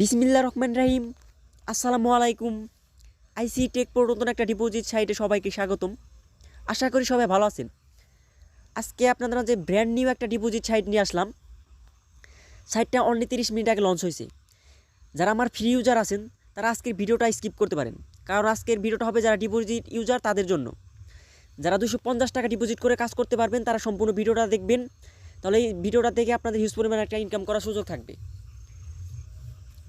বিসমিল্লা রহমান রাহিম। আসসালামু আলাইকুম আইসি take pro নতুন একটা ডিপোজিট সাইটে সবাইকে স্বাগতম। আশা করি সবাই ভালো আছেন। আজকে আপনাদের যে ব্র্যান্ড নিউ একটা ডিপোজিট সাইট নিয়ে আসলাম। সাইটটা অনলি তিরিশ মিনিট আগে লঞ্চ হয়েছে। যারা আমার ফ্রি ইউজার আছেন, তারা আজকের ভিডিওটা স্কিপ করতে পারেন। কারণ আজকের ভিডিওটা হবে যারা ডিপোজিট ইউজার তাদের জন্য। যারা দুশো পঞ্চাশ টাকা ডিপোজিট করে কাজ করতে পারবেন, তারা সম্পূর্ণ ভিডিওটা দেখবেন। তাহলে এই ভিডিওটা দেখে আপনাদের হিউজ পরিমাণে একটা ইনকাম করার সুযোগ থাকবে।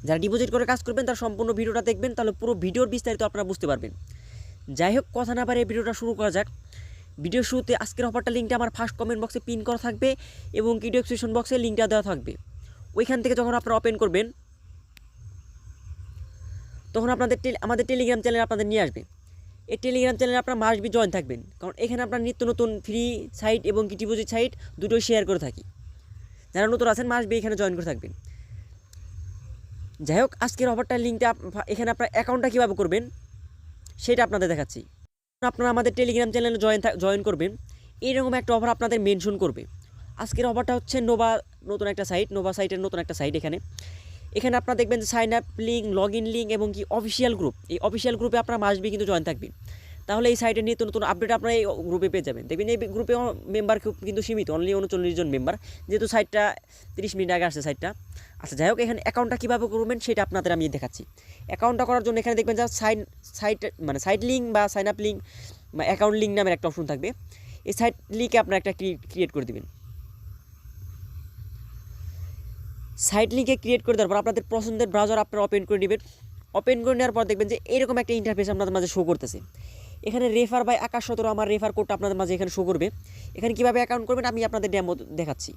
যারা ডিপোজিট করে কাজ করবেন, তারা সম্পূর্ণ ভিডিওটা দেখবেন, তাহলে পুরো ভিডিওর বিস্তারিত আপনারা বুঝতে পারবেন। যাই হোক, কথা না পারে ভিডিওটা শুরু করা যাক। ভিডিও শুরুতে আজকের অফারটা লিঙ্কটা আমার ফার্স্ট কমেন্ট বক্সে পিন করা থাকবে এবং কি ডেসক্রিপশন বক্সে লিঙ্কটা দেওয়া থাকবে। ওইখান থেকে যখন আপনারা ওপেন করবেন, তখন আপনাদের আমাদের টেলিগ্রাম চ্যানেল আপনাদের নিয়ে আসবে। এই টেলিগ্রাম চ্যানেলে আপনার মাসবি জয়েন থাকবেন। কারণ এখানে আপনার নিত্য নতুন ফ্রি সাইট এবং কি ডিপোজিট সাইট দুটোই শেয়ার করে থাকি। যারা নতুন আছেন মাসবি এখানে জয়েন করে থাকবেন। যাই হোক, আজকের অফারটার লিঙ্কটা এখানে আপনার অ্যাকাউন্টটা কীভাবে করবেন, সেটা আপনাদের দেখাচ্ছি। আপনারা আমাদের টেলিগ্রাম চ্যানেলে জয়েন জয়েন করবেন এইরকম একটা অফার আপনাদের মেনশন করবে। আজকের অফারটা হচ্ছে নোভা নতুন একটা সাইট নোভা সাইটের নতুন একটা সাইট এখানে। এখানে আপনারা দেখবেন যে sign up link log in link এবং কি অফিসিয়াল গ্রুপ এই অফিসিয়াল গ্রুপে আপনারা মাসবি কিন্তু জয়েন থাকবেন। তাহলে এই সাইটের নিয়ে নতুন আপডেট আপনারা এই গ্রুপে পেয়ে যাবেন। দেখবেন এই গ্রুপে মেম্বার কিন্তু সীমিত অনলি উনচল্লিশ জন মেম্বার যেহেতু সাইটটা তিরিশ মিনিট আগে আসছে সাইটটা আচ্ছা যাই হোক, এখানে অ্যাকাউন্টটা কীভাবে করবেন সেটা আপনাদের আমি দেখাচ্ছি। অ্যাকাউন্টটা করার জন্য এখানে দেখবেন যা সাইন সাইট মানে সাইট লিঙ্ক বা সাইন আপ লিঙ্ক বা অ্যাকাউন্ট লিঙ্ক নামের একটা অপশন থাকবে। এই সাইট লিঙ্কে আপনার একটা ক্রিয়েট করে দেবেন। সাইট লিঙ্কে ক্রিয়েট করে দেওয়ার পর আপনাদের পছন্দের ব্রাউজার আপনারা ওপেন করে নেবেন। ওপেন করে নেওয়ার পর দেখবেন যে এরকম একটা ইন্টারফেস আপনাদের মাঝে শো করতেছে। এখানে রেফার বাই আকাশ সতেরো, আমার রেফার কোডটা আপনাদের মাঝে এখানে শো করবে। এখানে কীভাবে অ্যাকাউন্ট করবেন আমি আপনাদের ডেমো দেখাচ্ছি।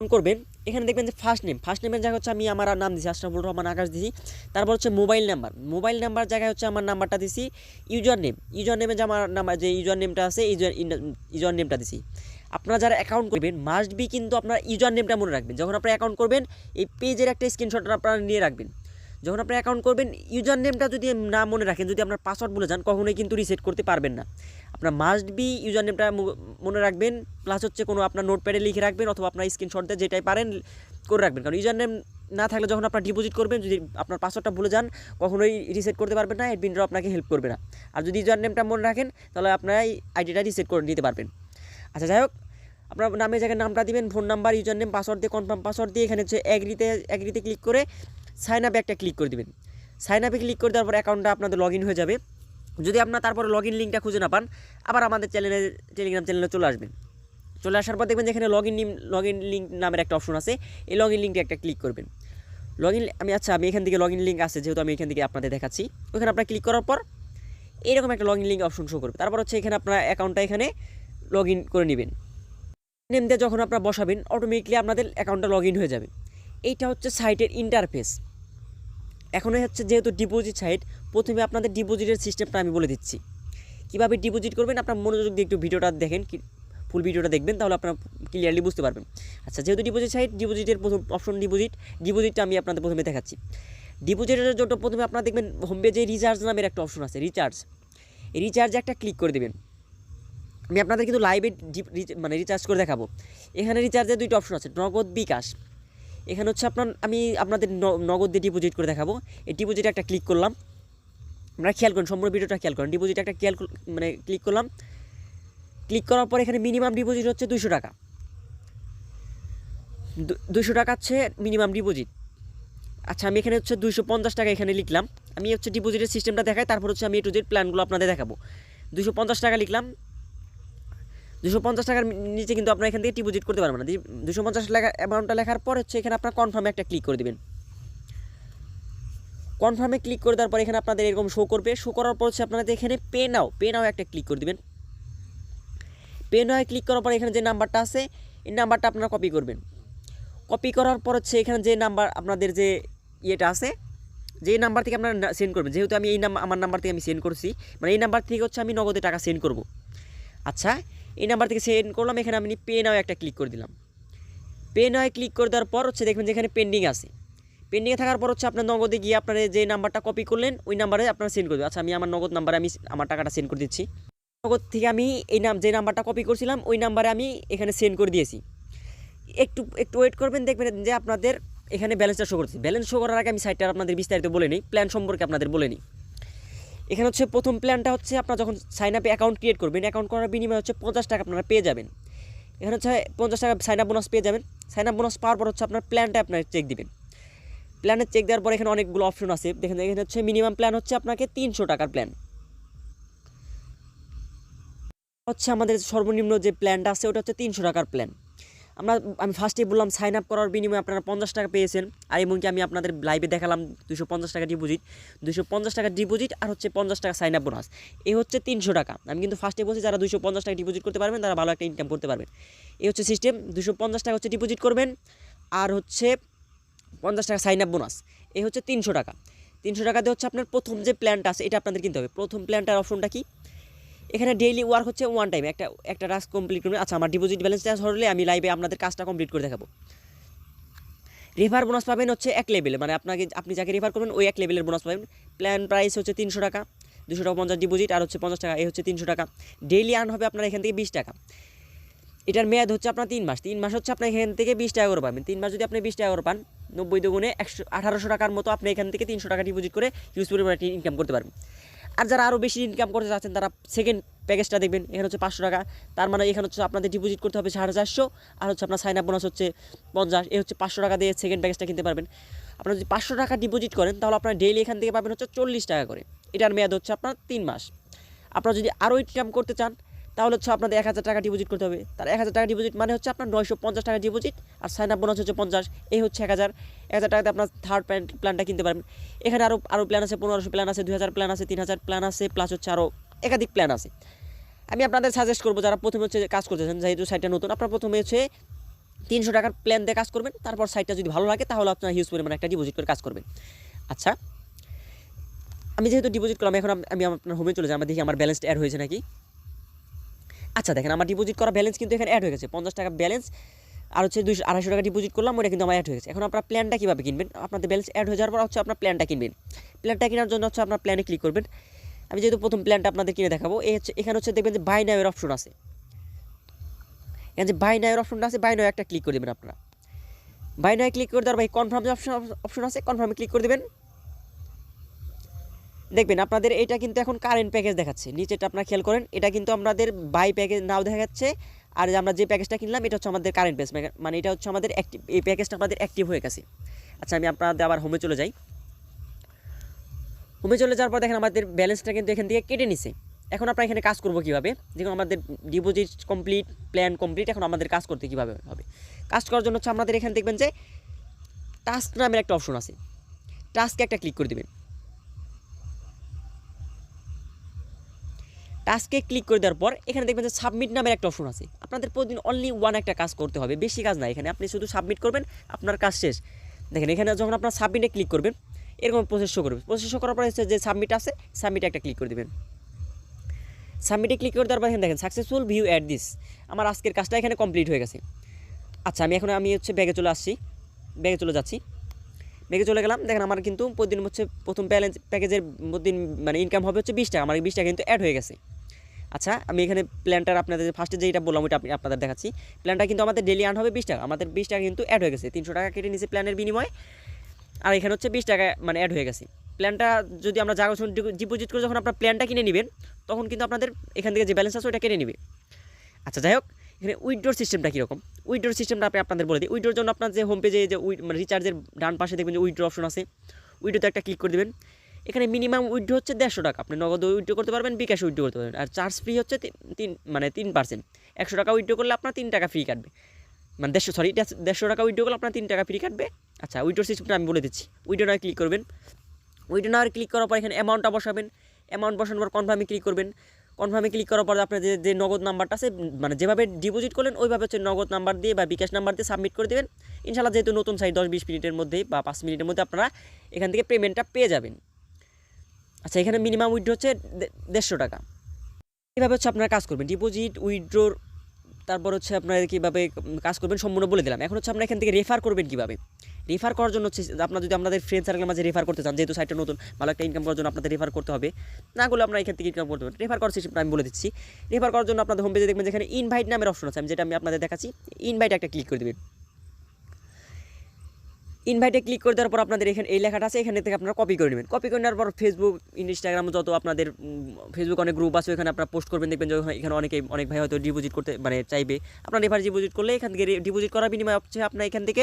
করবেন, এখানে দেখবেন যে ফার্স্ট নেম ফার্স্ট নেমের জায়গায় হচ্ছে আমি আমার নাম দিছি আশরাফুল রহমান আকাশ দিছি। তারপর হচ্ছে মোবাইল নাম্বার মোবাইল নাম্বার জায়গায় হচ্ছে আমার নাম্বারটা দিছি ইউজার নেম ইউজার নেমে যে আমার নাম্বার যে ইউজার নেমটা আছে ইউজার ইউজার নেমটা দিছি। আপনারা যারা অ্যাকাউন্ট করবেন মাস্ট বি কিন্তু আপনার ইউজার নেমটা মনে রাখবেন। যখন আপনারা অ্যাকাউন্ট করবেন, এই পেজের একটা স্ক্রিনশট আপনারা নিয়ে রাখবেন। যখন আপনি অ্যাকাউন্ট করবেন ইউজার নেমটা যদি না মনে রাখেন, যদি আপনার পাসওয়ার্ড ভুলে যান, কখনোই কিন্তু রিসেট করতে পারবেন না। আপনার মাস্ট বি ইউজার নেমটা মনে রাখবেন প্লাস হচ্ছে কোনো আপনার নোটপ্যাডে লিখে রাখবেন অথবা আপনার স্ক্রিনশট দিয়ে যেটাই পারেন, করে রাখবেন। কারণ ইউজার নেম না থাকলে যখন আপনার ডিপোজিট করবেন, যদি আপনার পাসওয়ার্ডটা ভুলে যান, কখনোই রিসেট করতে পারবেন না অ্যাডমিনরা আপনাকে হেল্প করবে না। আর যদি ইউজার নেমটা মনে রাখেন, তাহলে আপনারা আইডিটা রিসেট করে নিতে পারবেন। আচ্ছা যাই হোক, আপনার নামে জায়গায় নামটা দিবেন phone number user name password দিয়ে কনফার্ম পাসওয়ার্ড দিয়ে, এখানে হচ্ছে অ্যাগ্রিতে অ্যাগ্রিতে ক্লিক করে সাইন আপে একটা ক্লিক করে দেবেন। সাইন আপে ক্লিক করে দেওয়ার পর অ্যাকাউন্টটা আপনাদের লগ হয়ে যাবে। যদি আপনার তারপরে লগ ইন লিঙ্কটা খুঁজে না পান, আবার আমাদের চ্যানেলে টেলিগ্রাম চ্যানেলে চলে আসবেন। চলে আসার পর দেখবেন যেখানে log in log in link নামের একটা অপশন আছে। এই লগ ইন লিঙ্কটা একটা ক্লিক করবেন। লগ ইন আমি আচ্ছা আমি এখান থেকে লগ ইন লিঙ্ক আছে, যেহেতু আমি এখান থেকে আপনাদের দেখাচ্ছি। ওখানে আপনার ক্লিক করার পর এরকম একটা log in link option show করবে। তারপর হচ্ছে এখানে আপনার অ্যাকাউন্টটা এখানে লগ ইন করে নেবেন। নেম দিয়ে যখন আপনারা বসাবেন অটোমেটিকলি আপনাদের অ্যাকাউন্টটা লগ ইন হয়ে যাবে। এইটা হচ্ছে সাইটের ইন্টারফেস এখন হচ্ছে যেহেতু ডিপোজিট সাইট প্রথমে আপনাদের ডিপোজিটের সিস্টেমটা আমি বলে দিচ্ছি। কীভাবে ডিপোজিট করবেন? আপনার মনোযোগ দিয়ে একটু ভিডিওটা দেখেন ফুল ভিডিওটা দেখবেন, তাহলে আপনারা ক্লিয়ারলি বুঝতে পারবেন। আচ্ছা যেহেতু ডিপোজিট সাইট ডিপোজিটের প্রথম অপশন ডিপোজিট ডিপোজিটটা আমি আপনাদের প্রথমে দেখাচ্ছি। ডিপোজিটের জন্য প্রথমে আপনারা দেখবেন হোম পেজে রিচার্জ নামের একটা অপশন আছে রিচার্জ রিচার্জে একটা ক্লিক করে দেবেন। আমি আপনাদের কিন্তু লাইভে মানে রিচার্জ করে দেখাবো। এখানে রিচার্জের দুইটা অপশন আছে, নগদ বিকাশ। এখানে হচ্ছে আপনার, আমি আপনাদের নগদ দিয়ে ডিপোজিট করে দেখাবো। এই ডিপোজিটে একটা ক্লিক করলাম। আমরা খেয়াল করেন, সম্পূর্ণ ভিডিওটা খেয়াল করেন। ডিপোজিট একটা খেয়াল মানে ক্লিক করলাম। ক্লিক করার পর এখানে মিনিমাম ডিপোজিট হচ্ছে দুশো টাকা। দুশো টাকা হচ্ছে মিনিমাম ডিপোজিট আচ্ছা আমি এখানে হচ্ছে দুশো পঞ্চাশ টাকা এখানে লিখলাম। আমি হচ্ছে ডিপোজিটের সিস্টেমটা দেখাই, তারপর হচ্ছে আমি এ টু জেড প্ল্যানগুলো আপনাদের দেখাবো। দুশো পঞ্চাশ টাকা লিখলাম। দুশো পঞ্চাশ টাকার নিচে কিন্তু আপনার এখান থেকে ডিপোজিট করতে পারবেন না। দুশো পঞ্চাশ টাকা অ্যামাউন্টটা লেখার পর হচ্ছে এখানে আপনার কনফার্মে একটা ক্লিক করে দেবেন। কনফার্মে ক্লিক করে দেওয়ার পর এখানে আপনাদের এরকম শো করবে। শো করার পর হচ্ছে আপনাদের এখানে পে নাও পে নাও একটা ক্লিক করে দেবেন। পে নাও ক্লিক করার পর এখানে যে নাম্বারটা আছে, এই নাম্বারটা আপনারা কপি করবেন। কপি করার পর হচ্ছে এখানে যে নাম্বার আপনাদের যে ইয়েটা আছে, যে নাম্বার থেকে আপনারা সেন্ড করবেন। যেহেতু আমি এই নাম্বার আমার নাম্বার থেকে আমি সেন্ড করছি মানে এই নাম্বার থেকে হচ্ছে আমি নগদে টাকা সেন্ড করব। আচ্ছা এই নাম্বার থেকে সেন্ড করলাম, এখানে আমি পে নাও একটা ক্লিক করে দিলাম। পে নাও ক্লিক করে দেওয়ার পর হচ্ছে দেখবেন যেখানে পেন্ডিং আছে। পেন্ডিংয়ে থাকার পর হচ্ছে আপনার নগদে গিয়ে আপনার যে নাম্বারটা কপি করলেন, ওই নাম্বারে আপনারা সেন্ড করবেন আচ্ছা আমি আমার নগদ নাম্বারে আমি আমার টাকাটা সেন্ড করে দিচ্ছি। নগদ থেকে আমি এই নাম, যে নাম্বারটা কপি করছিলাম, ওই নাম্বারে আমি এখানে সেন্ড করে দিয়েছি। একটু একটু ওয়েট করবেন, দেখবেন যে আপনাদের এখানে ব্যালেন্সটা শো করছি ব্যালেন্স শো করার আগে আমি সাইটটা আপনাদের বিস্তারিত বলে নিই প্ল্যান সম্পর্কে আপনাদের বলে নিই। এখানে হচ্ছে প্রথম প্ল্যানটা হচ্ছে আপনার যখন সাইন আপে অ্যাকাউন্ট ক্রিয়েট করবেন অ্যাকাউন্ট করার বিনিময়ে হচ্ছে পঞ্চাশ টাকা আপনারা পেয়ে যাবেন। এখানে হচ্ছে পঞ্চাশ টাকা সাইন আপ বোনাস পেয়ে যাবেন। সাইন আপ বোনাস পাওয়ার পর হচ্ছে আপনার প্ল্যানটা আপনার চেক দিবেন। প্ল্যানের চেক দেওয়ার পর এখানে অনেকগুলো অপশন আছে। দেখেন, এখানে হচ্ছে মিনিমাম প্ল্যান হচ্ছে আপনাকে তিনশো টাকার প্ল্যান হচ্ছে আমাদের সর্বনিম্ন যে প্ল্যানটা আছে, ওটা হচ্ছে তিনশো টাকার প্ল্যান আমরা, আমি ফার্স্টেই বললাম সাইন আপ করার বিনিময়ে আপনারা পঞ্চাশ টাকা পেয়েছেন। আর এমনকি আমি আপনাদের লাইভে দেখালাম দুশো পঞ্চাশ টাকা ডিপোজিট দুশো পঞ্চাশ টাকা ডিপোজিট আর হচ্ছে পঞ্চাশ টাকা সাইন আপ বোনাস এই হচ্ছে তিনশো টাকা। আমি কিন্তু ফার্স্টে বলছি যারা দুশো পঞ্চাশ টাকা ডিপোজিট করতে পারবেন, তারা ভালো একটা ইনকাম করতে পারবেন। এই হচ্ছে সিস্টেম দুশো পঞ্চাশ টাকা হচ্ছে ডিপোজিট করবেন, আর হচ্ছে পঞ্চাশ টাকা সাইন আপ বোনাস এই হচ্ছে তিনশো টাকা। তিনশো টাকাতে হচ্ছে আপনার প্রথম যে প্ল্যানটা আছে, এটা আপনাদের কিনতে হবে। প্রথম প্ল্যানটার অপশনটা কি? এখানে ডেইলি ওয়ার্ক হচ্ছে ওয়ান টাইম একটা একটা টাস্ক কমপ্লিট করবেন। আচ্ছা আমার ডিপোজিট ব্যালেন্স ব্যালেন্সটা হলে আমি লাইভে আপনাদের কাজটা কমপ্লিট করে দেখাবো। রেফার বোনাস পাবেন হচ্ছে এক লেভেলে মানে আপনাকে, আপনি যাকে রেফার করবেন, ওই এক লেভেলের বোনাস পাবেন। প্ল্যান প্রাইস হচ্ছে তিনশো টাকা, দুশো টাকা পঞ্চাশ ডিপোজিট আর হচ্ছে পঞ্চাশ টাকা, এই হচ্ছে তিনশো টাকা। ডেইলি আর্ন হবে আপনার এখান থেকে বিশ টাকা। এটার মেয়াদ হচ্ছে আপনার তিন মাস। তিন মাস হচ্ছে আপনি এখান থেকে বিশ টাকা করে পাবেন। তিন মাস যদি আপনি বিশ টাকা করে পান, নব্বই দুগুণে একশো, আঠারোশো টাকার মতো আপনি এখান থেকে তিনশো টাকা ডিপোজিট করে ইউজ পরিমাণ ইনকাম করতে পারবেন। আর যারা আরও বেশি ইনকাম করতে চাচ্ছেন, তারা সেকেন্ড প্যাকেজটা দেখবেন। এখানে হচ্ছে পাঁচশো টাকা। তার মানে এখানে হচ্ছে আপনাদের ডিপোজিট করতে হবে সাড়ে চারশো, আর হচ্ছে আপনার সাইন আপ বোনাস হচ্ছে পঞ্চাশ। এ হচ্ছে পাঁচশো টাকা দিয়ে সেকেন্ড প্যাকেজটা কিনতে পারবেন। আপনারা যদি পাঁচশো টাকা ডিপোজিট করেন, তাহলে আপনার ডেইলি এখান থেকে পাবেন হচ্ছে চল্লিশ টাকা করে। এটার মেয়াদ হচ্ছে আপনার তিন মাস। আপনারা যদি আরও ইনকাম করতে চান তাহলে হচ্ছে আপনাদের এক হাজার টাকা ডিপোজিট করতে হবে। তার এক হাজার টাকা ডিপোজিট মানে হচ্ছে আপনার নয়শো পঞ্চাশ টাকা ডিপোজিট আর সাইন আপ বোনাস হচ্ছে পঞ্চাশ। এই হচ্ছে এক হাজার। এক হাজার টাকাতে আপনার থার্ড প্ল্যান প্ল্যানটা কিনতে পারবেন। এখানে আরও আরও প্ল্যান আছে, পনেরোশো প্ল্যান আছে, দুই হাজার প্ল্যান আছে, তিন হাজার প্ল্যান আছে প্লাস হচ্ছে আরও একাধিক প্ল্যান আছে। আমি আপনাদের সাজেস্ট করব যারা প্রথমে হচ্ছে কাজ করতেছেন, যেহেতু সাইটটা নতুন, আপনারা প্রথমে হচ্ছে তিনশো টাকার প্ল্যান দিয়ে কাজ করবেন, তারপর সাইটটা যদি ভালো লাগে, তাহলে আপনার হিউজ পরিমাণে একটা ডিপোজিট করে কাজ করবেন। আচ্ছা আমি যেহেতু ডিপোজিট করলাম, এখন আমি আপনার হোমে চলে যাই, আমার দেখি আমার ব্যালেন্সটা অ্যাড হয়েছে নাকি। আচ্ছা দেখেন আমার ডিপোজিট করা ব্যালেন্স কিন্তু এখানে অ্যাড হয়ে গেছে। পঞ্চাশ টাকা ব্যালেন্স আর হচ্ছে দুইশো, আড়াইশো টাকা ডিপোজিট করলাম, ওটা কিন্তু আমার অ্যাড হয়ে গেছে। এখন আপনার প্ল্যানটা কীভাবে কিনবেন? আপনাদের ব্যালেন্স অ্যাড হয়ে যাওয়ার পর হচ্ছে আপনার প্ল্যানটা কিনবেন। প্ল্যানটা কেনার জন্য হচ্ছে আপনার প্ল্যানে ক্লিক করবেন। আমি যেহেতু প্রথম প্ল্যানটা আপনাদের কিনে দেখাবো, এই হচ্ছে, এখানে হচ্ছে দেখবেন যে বাই নামের অপশন আছে। এখানে যে বাই নামের অপশনটা আছে বাই নাও একটা ক্লিক করে দেবেন আপনারা। বাই নাও ক্লিক করে দেওয়ার ভাই কনফার্ম অপশন অপশন আছে কনফার্মে ক্লিক করে দেবেন। দেখবেন আপনাদের এটা কিন্তু এখন কারেন্ট প্যাকেজ দেখাচ্ছে। নিচেটা আপনারা খেয়াল করেন, এটা কিন্তু আমাদের বাই প্যাকেজ নাও দেখাচ্ছে। আর আমরা যে প্যাকেজটা কিনলাম, এটা হচ্ছে আমাদের কারেন্ট প্যাকেজ মানে এটা হচ্ছে আমাদের অ্যাক্টিভ এই প্যাকেজটা আমাদের অ্যাক্টিভ হয়ে গেছে। আচ্ছা আমি আপনাদের আবার হোমে চলে যাই। হোমে চলে যাওয়ার পর দেখেন আমাদের ব্যালেন্সটা কিন্তু এখান থেকে কেটে নিছে। এখন আমরা এখানে কাজ করব কীভাবে? দেখুন আমাদের ডিপোজিট কমপ্লিট প্ল্যান কমপ্লিট এখন আমাদের কাজ করতে কীভাবে হবে? কাজ করার জন্য হচ্ছে আমাদের এখানে দেখবেন যে টাস্ক নামের একটা অপশন আছে। টাস্কে একটা ক্লিক করে দেবেন। টাস্কে ক্লিক করে দেওয়ার পর, এখানে দেখবেন যে সাবমিট নামের একটা অপশন আছে। আপনাদের প্রতিদিন অনলি ওয়ান একটা কাজ করতে হবে, বেশি কাজ না এখানে। আপনি শুধু সাবমিট করবেন, আপনার কাজ শেষ। দেখেন, এখানে যখন আপনার সাবমিটে ক্লিক করবেন, এরকম প্রসেস শো করবে। প্রসেস শো করার পর হচ্ছে যে সাবমিট আছে সাবমিটে একটা ক্লিক করে দেবেন। সাবমিটে ক্লিক করে দেওয়ার পর এখানে দেখেন সাকসেসফুল ভিউ অ্যাড দিস আমার আজকের কাজটা এখানে কমপ্লিট হয়ে গেছে। আচ্ছা আমি এখন আমি হচ্ছে ব্যাগে চলে আসছি। ব্যাগে চলে যাচ্ছি। ব্যাগে চলে গেলাম। দেখেন, আমার কিন্তু প্রতিদিন হচ্ছে প্রথম ব্যালেন্স প্যাকেজের প্রতিদিন মানে ইনকাম হবে হচ্ছে বিশ টাকা। আমার বিশ টাকা কিন্তু অ্যাড হয়ে গেছে। আচ্ছা আমি এখানে প্ল্যানটার আপনাদের ফার্স্টে যেটা বললাম, ওইটা আপনি আপনাদের দেখাচ্ছি। প্ল্যানটা কিন্তু আমাদের ডেলি আর্ন হবে বিশ টাকা, আমাদের বিশ টাকা কিন্তু অ্যাড হয়ে গেছে। তিনশো টাকা কেটে নিয়েছে প্ল্যানের বিনিময়ে, আর এখানে হচ্ছে বিশ টাকা মানে অ্যাড হয়ে গেছে। প্ল্যানটা যদি আমরা জায়গা ডিপোজিট করে যখন আপনার প্ল্যানটা কিনে নেবেন, তখন কিন্তু আপনাদের এখান থেকে যে ব্যালেন্স আছে ওইটা কেটে নেবে। আচ্ছা যাই হোক, এখানে উইড্রোর সিস্টেমটা কীরকম? উইড্রোর সিস্টেমটা আপনি আপনাদের বলে দিই। উইড্রোর জন্য আপনার যে হোম পেজে যে মানে রিচার্জের ডান পাশে দেখবেন যে উইড্রো অপশন আছে। উইড্রোতে একটা ক্লিক করে দেবেন। এখানে মিনিমাম উইড্রো হচ্ছে দেড়শো টাকা। আপনি নগদ উইড্রো করতে পারবেন, বিকাশ উইড্রো করতে পারবেন। আর চার্জ ফ্রি হচ্ছে তিন- মানে তিন পার্সেন্ট একশো টাকা উইড্রো করলে আপনার তিন টাকা ফ্রি কাটবে। মানে দেড়শো সরি দেড়শো টাকা উইড্রো করলে আপনার তিন টাকা ফ্রি কাটবে। আচ্ছা উইড্রোর সিস্টেমটা আমি বলে দিচ্ছি। উইড্রো নয় ক্লিক করবেন। উইড্রো নয় ক্লিক করার পর এখানে অ্যামাউন্টটা বসাবেন। অ্যামাউন্ট বসানোর পর কনফার্মে ক্লিক করবেন। কনফার্মে ক্লিক করার পর আপনার যে যে নগদ নাম্বারটা আছে মানে যেভাবে ডিপোজিট করলেন, ওইভাবে হচ্ছে নগদ নাম্বার দিয়ে বা বিকাশ নাম্বার দিয়ে সাবমিট করে দেবেন। ইনশাল্লাহ যেহেতু নতুন সাইট দশ, বিশ মিনিটের মধ্যেই বা পাঁচ মিনিটের মধ্যে আপনারা এখান থেকে পেমেন্টটা পেয়ে যাবেন। আচ্ছা এখানে মিনিমাম উইড্রো হচ্ছে দেড়শো টাকা। এইভাবে হচ্ছে আপনারা কাজ করবেন। ডিপোজিট উইড্রোর তারপর হচ্ছে আপনারা কীভাবে কাজ করবেন সম্পূর্ণ বলে দিলাম। এখন হচ্ছে আপনারা এখান থেকে রেফার করবেন কীভাবে? রেফার করার জন্য হচ্ছে আপনার যদি আপনাদের ফ্রেন্ড সার্কেলের মাঝে রেফার করতে চান, যেহেতু সাইটটা নতুন, ভালো একটা ইনকাম করার জন্য আপনাদের রেফার করতে হবে। না করলে আপনারা এখান থেকে ইনকাম করতে পারেন রেফার করার সিস্টেমটা আমি বলে দিচ্ছি। রেফার করার জন্য আপনাদের হোম পেজে দেখবেন যেখানে ইনভাইট নামের অপশন আছে। আমি যেটা আমি আপনাদের দেখাচ্ছি ইনভাইট একটা ক্লিক করে দেবেন। ইনভাইটে ক্লিক করে দেওয়ার পর আপনাদের এখানে এই লেখাটা আছে, এখানে থেকে আপনারা কপি করে নেবেন। কপি করে নেওয়ার পর ফেসবুক ইনস্টাগ্রাম যত আপনাদের ফেসবুক অনেক গ্রুপ আছে, ওখানে আপনারা পোস্ট করবেন, দেখবেন যে এখানে অনেকে অনেক ভাই হয়তো ডিপোজিট করতে মানে চাইবে। আপনার রেফার ডিপোজিট করলে এখান থেকে ডিপোজিট করার বিনিময়ে হচ্ছে আপনার এখান থেকে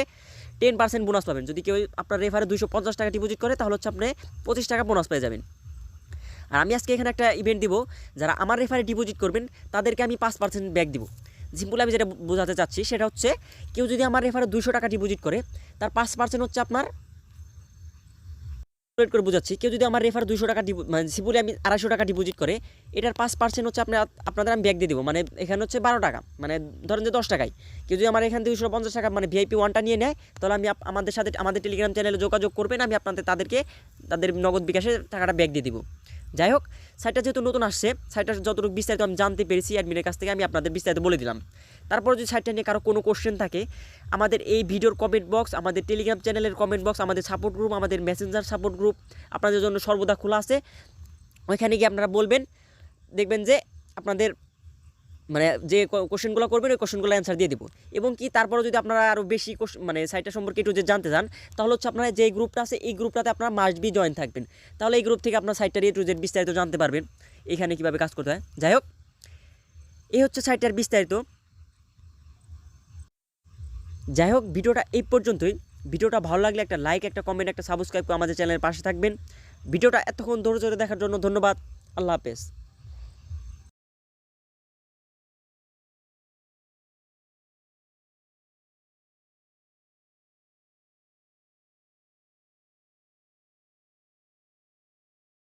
টেন পার্সেন্ট বোনাস পাবেন। যদি কেউ আপনার রেফারে দুশো পঞ্চাশ টাকা ডিপোজিট করে, তাহলে হচ্ছে আপনি পঁচিশ টাকা বোনাস পেয়ে যাবেন। আর আমি আজকে এখানে একটা ইভেন্ট দিব, যারা আমার রেফারে ডিপোজিট করবেন, তাদেরকে আমি পাঁচ পার্সেন্ট ব্যাক দিব। সিম্পল আমি যেটা বোঝাতে চাচ্ছি সেটা হচ্ছে কেউ যদি আমার রেফারে দুশো টাকা ডিপোজিট করে, তার পাঁচ পার্সেন্ট হচ্ছে আপনার ক্যালকুলেট করে বোঝাচ্ছি। কেউ যদি আমার রেফার দুশো টাকা মানে সিম্পলি আমি আড়াইশো টাকা ডিপোজিট করে, এটার পাঁচ পার্সেন্ট হচ্ছে আপনার আপনাদের আমি ব্যাগ দিয়ে দেবো। মানে এখানে হচ্ছে বারো টাকা মানে ধরেন যে দশ টাকায়। কেউ যদি আমার এখান দুশো পঞ্চাশ টাকা মানে ভিআইপি ওয়ানটা নিয়ে নেয়, তাহলে আমি আমাদের সাথে আমাদের টেলিগ্রাম চ্যানেলে যোগাযোগ করবেন, আমি আপনাদের তাদেরকে তাদের নগদ বিকাশে টাকাটা ব্যাগ দিয়ে দিব। যাই হোক সাইটটা যেহেতু নতুন আসছে সাইটটা যতটুকু বিস্তারিত আমি জানতে পেরেছি অ্যাডমিনের কাছ থেকে আমি আপনাদের বিস্তারিত বলে দিলাম। তারপর যদি সাইটটা নিয়ে কারও কোনো কোশ্চেন থাকে, আমাদের এই ভিডিওর কমেন্ট বক্স আমাদের টেলিগ্রাম চ্যানেলের কমেন্ট বক্স আমাদের সাপোর্ট গ্রুপ আমাদের মেসেঞ্জার সাপোর্ট গ্রুপ আপনাদের জন্য সর্বদা খোলা আছে। ওইখানে গিয়ে আপনারা বলবেন, দেখবেন যে আপনাদের মানে যে কোশ্চেনগুলো করবেন, ওই কোশ্চেনগুলো অ্যান্সার দিয়ে দেবো। এবং কি তারপরে যদি আপনারা আরও বেশি মানে সাইটটা সম্পর্কে একটু যে জানতে চান, তাহলে হচ্ছে আপনারা যে গ্রুপটা আছে, এই গ্রুপটাতে আপনারা মাস্ট বি জয়েন থাকবেন। তাহলে এই গ্রুপ থেকে আপনার সাইটটার একটু যে বিস্তারিত জানতে পারবেন, এখানে কীভাবে কাজ করতে হয়। যাই হোক, এই হচ্ছে সাইটটার বিস্তারিত। যাই হোক, ভিডিওটা এই পর্যন্তই। ভিডিওটা ভালো লাগলে একটা লাইক একটা কমেন্ট একটা সাবস্ক্রাইব করে আমাদের চ্যানেলের পাশে থাকবেন। ভিডিওটা এতক্ষণ ধৈর্য ধরে দেখার জন্য ধন্যবাদ। আল্লাহ হাফেজ।